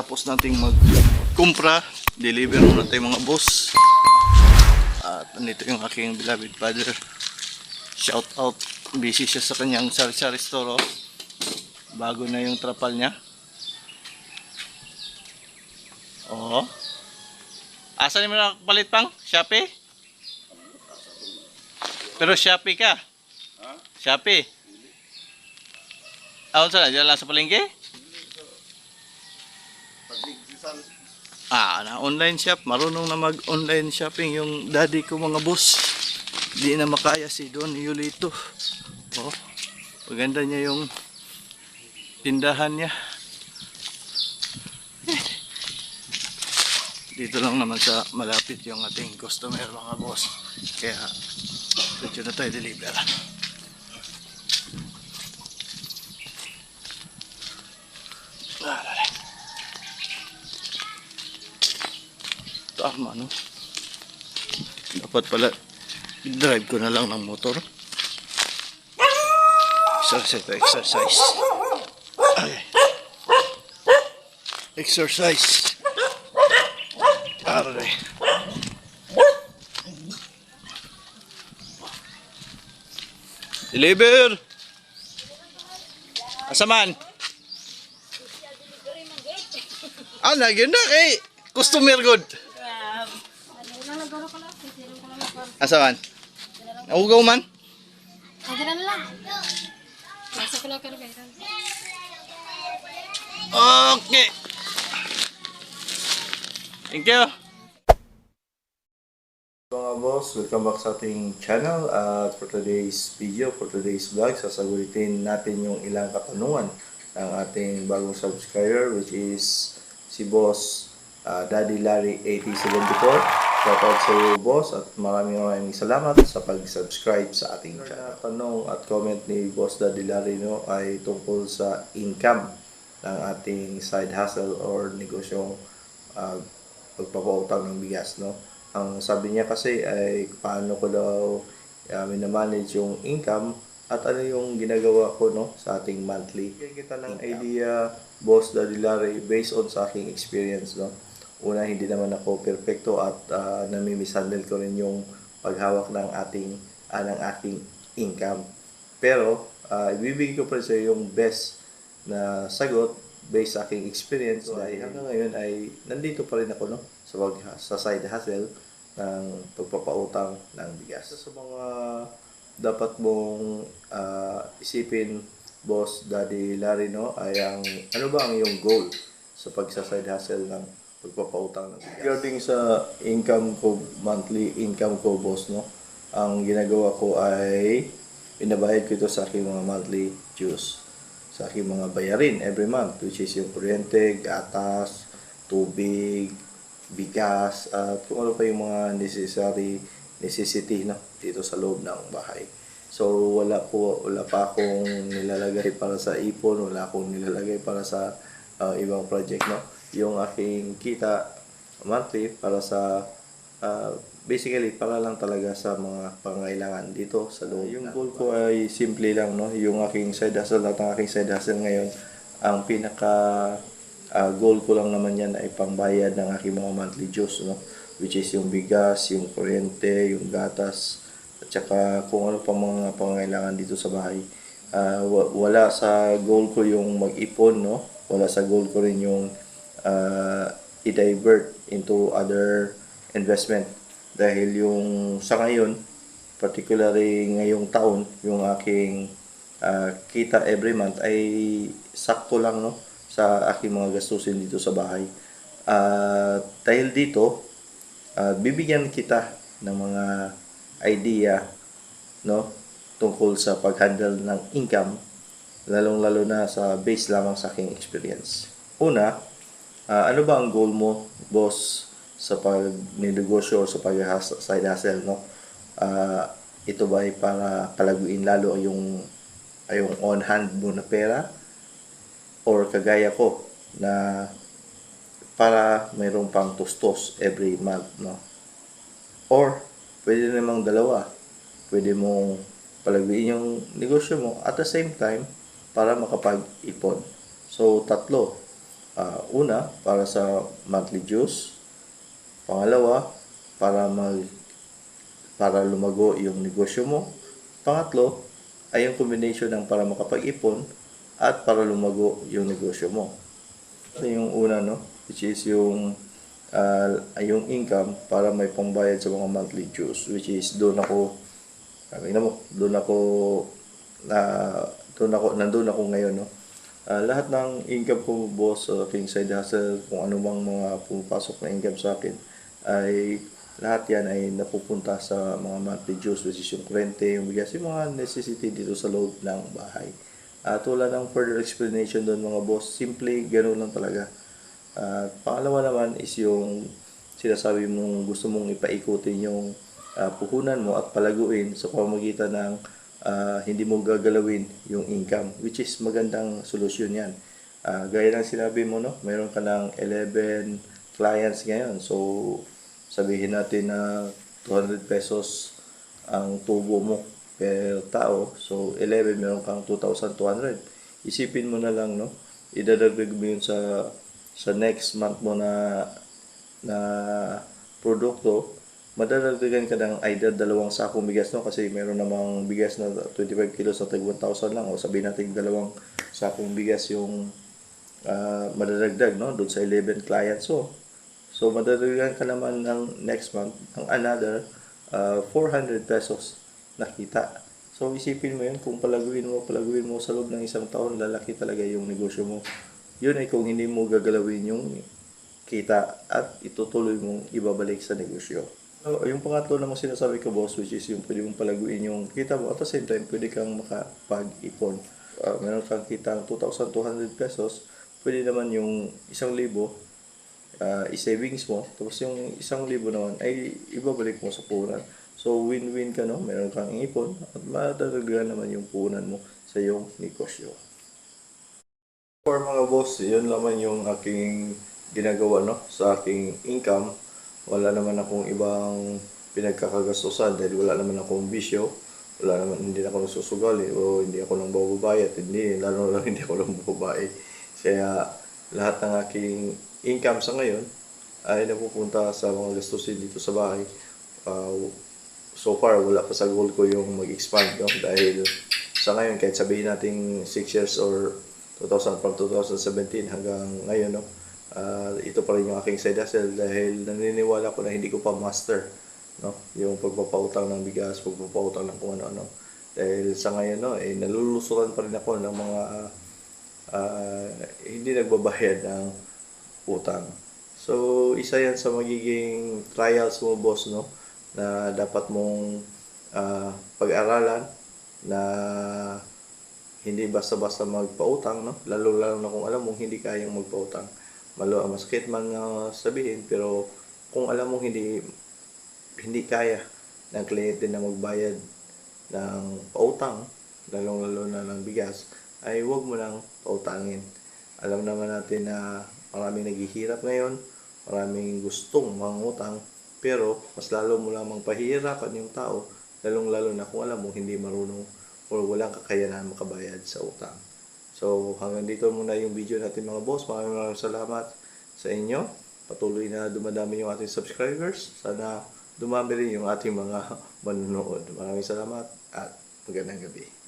Pagkatapos nating magkumpra, deliver muna tayo mga boss. At nandito yung aking beloved father. Shout out. Busy siya sa kanyang sari-sari store. oh. Bago na yung trapal niya. Oo. Asan mo na palit pang? Shopee? Pero Shopee ka? Shopee? Ah, saan na? Diyan lang sa palengke? Ah, na online shop. Marunong na mag-online shopping yung daddy ko mga boss. Di na makaya si Don Yulito. Oh, maganda niya yung tindahan niya. Dito lang naman sa malapit yung ating customer mga boss. Kaya, dito na tayo deliver. Tama, no? Dapat pala, drive ko na lang ng motor. Exercise exercise. Ay. Exercise. Aray. Deliver! Asaman? Ah, nagyan na kay customer good. Asaman? Naugaw man? Ajaran lang. Masuk ke loker guys. Okay. Thank you. Mga boss, welcome back sa ating channel at for today's video, for today's vlog, sasagutin natin yung ilang katanungan ng ating bagong subscriber which is si boss ah, Daddy Larry 8074. Shout out sa iyo boss at maraming maraming salamat sa pag-subscribe sa ating channel. Tanong at comment ni boss Daddy Larry no, ay tungkol sa income ng ating side hustle or negosyong uh, pagpapautang ng bigas no ang sabi niya kasi ay paano ko daw uh, minamanage yung income at ano yung ginagawa ko no sa ating monthly Bigyan kita ng idea boss Daddy Larry based on sa aking experience no una hindi naman ako perfecto at uh, nami-mishandle ko rin yung paghawak ng ating ah, ng aking income pero uh, ibibigay ko pa rin sa iyo yung best na sagot based sa aking experience dahil hanggang ngayon ay nandito pa rin ako no sa pag sa side hustle ng pagpapautang ng bigas. Sa mga dapat mong ah, isipin boss Daddy Larry no ay ang ano ba ang iyong goal sa pagsa side hustle ng pagpapautang ng bigas. Regarding sa income ko monthly income ko boss no ang ginagawa ko ay binabayad ko ito sa aking mga monthly dues sa aking mga bayarin every month which is yung kuryente, gatas, tubig, bigas at kung ano pa yung mga necessary necessity no dito sa loob ng bahay. So wala po wala pa akong nilalagay para sa ipon, wala akong nilalagay para sa uh, ibang project no. Yung aking kita monthly para sa uh, basically para lang talaga sa mga pangailangan dito sa loob. Yung goal ko ay simple lang no, yung aking side hustle at ang aking side hustle ngayon ang pinaka ah, goal ko lang naman yan ay pangbayad ng aking mga monthly dues no, which is yung bigas, yung kuryente, yung gatas at saka kung ano pa mga pangailangan dito sa bahay. Ah, wa- wala sa goal ko yung mag-ipon no, wala sa goal ko rin yung ah, i-divert into other investment. Dahil yung sa ngayon particularly ngayong taon yung aking ah, kita every month ay sakto lang no sa aking mga gastusin dito sa bahay. At dahil dito ah, bibigyan kita ng mga idea no tungkol sa pag-handle ng income lalong lalo na sa base lamang sa aking experience. Una Ah, ano ba ang goal mo, boss, sa pag-negosyo o sa pag-side hustle, no? Ah, ito ba ay para palaguin lalo yung yung on hand mo na pera or kagaya ko na para mayroong pang tustos every month, no? Or pwede namang dalawa. Pwede mong palaguin yung negosyo mo at the same time para makapag-ipon. So, tatlo Ah, una, para sa monthly dues. Pangalawa, para mag para lumago yung negosyo mo. Pangatlo, ay yung combination ng para makapag-ipon at para lumago yung negosyo mo. Ito yung una, no? Which is yung ah, yung income para may pangbayad sa mga monthly dues. Which is doon ako, sabi na mo, doon ako, na doon ako, nandun ako ngayon, no? Ah, lahat ng income ko, boss, sa aking side hustle, kung ano bang mga pumapasok na income sa akin, ay lahat yan ay napupunta sa mga monthly dues, which is yung rente, yung bigas, yung mga necessity dito sa loob ng bahay. At wala ng further explanation doon mga boss, simple, gano'n lang talaga. At pangalawa naman is yung sinasabi mong gusto mong ipaikutin yung ah, puhunan mo at palaguin sa pamamagitan ng ah, hindi mo gagalawin yung income, which is magandang solusyon yan. Ah, gaya ng sinabi mo, no? mayroon ka ng 11 clients ngayon. So, sabihin natin na 200 pesos ang tubo mo per tao. So, 11, meron kang 2,200. Isipin mo na lang, no? Idadagdag mo yun sa sa next month mo na na produkto, madadagdagan ka ng either dalawang sakong bigas, no? Kasi meron namang bigas na 25 kilos na tag 1,000 lang. O sabihin natin dalawang sakong bigas yung ah, madadagdag, no? Doon sa 11 clients. So, so madadagdagan ka naman ng next month ng another ah, 400 pesos na kita. So, isipin mo yun, kung palaguin mo, palaguin mo sa loob ng isang taon, lalaki talaga yung negosyo mo. Yun ay kung hindi mo gagalawin yung kita at itutuloy mong ibabalik sa negosyo. So, yung pangatlo naman sinasabi ko, boss, which is yung pwede mong palaguin yung kita mo at the same time, pwede kang makapag-ipon. Ah, meron kang kita ng 2,200 pesos, pwede naman yung isang libo ah, i-savings mo, tapos yung isang libo naman ay ibabalik mo sa puhunan. So, win-win ka, no? Meron kang ipon at madadagdagan naman yung puhunan mo sa iyong negosyo. For mga boss, yun naman yung aking ginagawa, no? Sa aking income, wala naman akong ibang pinagkakagastusan dahil wala naman akong bisyo. Wala naman, hindi ako nagsusugali o hindi ako nang bababae at hindi, lalo lang hindi ako nang babae. Kaya lahat ng aking income sa ngayon ay napupunta sa mga gastusin dito sa bahay. Uh, so far, wala pa sa goal ko yung mag-expand no? dahil sa ngayon, kahit sabihin natin 6 years or 2000 from 2017 hanggang ngayon, no? Ah, ito pa rin yung aking side hustle dahil naniniwala ko na hindi ko pa master no? yung pagpapautang ng bigas, pagpapautang ng kung ano-ano. Dahil sa ngayon, no, eh, nalulusuran pa rin ako ng mga ah, hindi nagbabayad ng utang. So, isa yan sa magiging trials mo, boss, no? Na dapat mong ah, pag-aralan na hindi basta-basta magpautang, no? Lalo-lalo na kung alam mong hindi kayang magpautang. Malo, masakit man ah, sabihin, pero kung alam mong hindi hindi kaya ng kliyente na magbayad ng pautang, lalong-lalo na ng bigas, ay huwag mo nang pautangin. Alam naman natin na maraming naghihirap ngayon, maraming gustong mangutang, pero mas lalo mo lamang pahihirapan yung tao, lalong-lalo na kung alam mo hindi marunong o walang kakayanan makabayad sa utang. So hanggang dito muna yung video natin mga boss. Maraming maraming salamat sa inyo. Patuloy na dumadami yung ating subscribers. Sana dumami rin yung ating mga manonood. Maraming salamat at magandang gabi.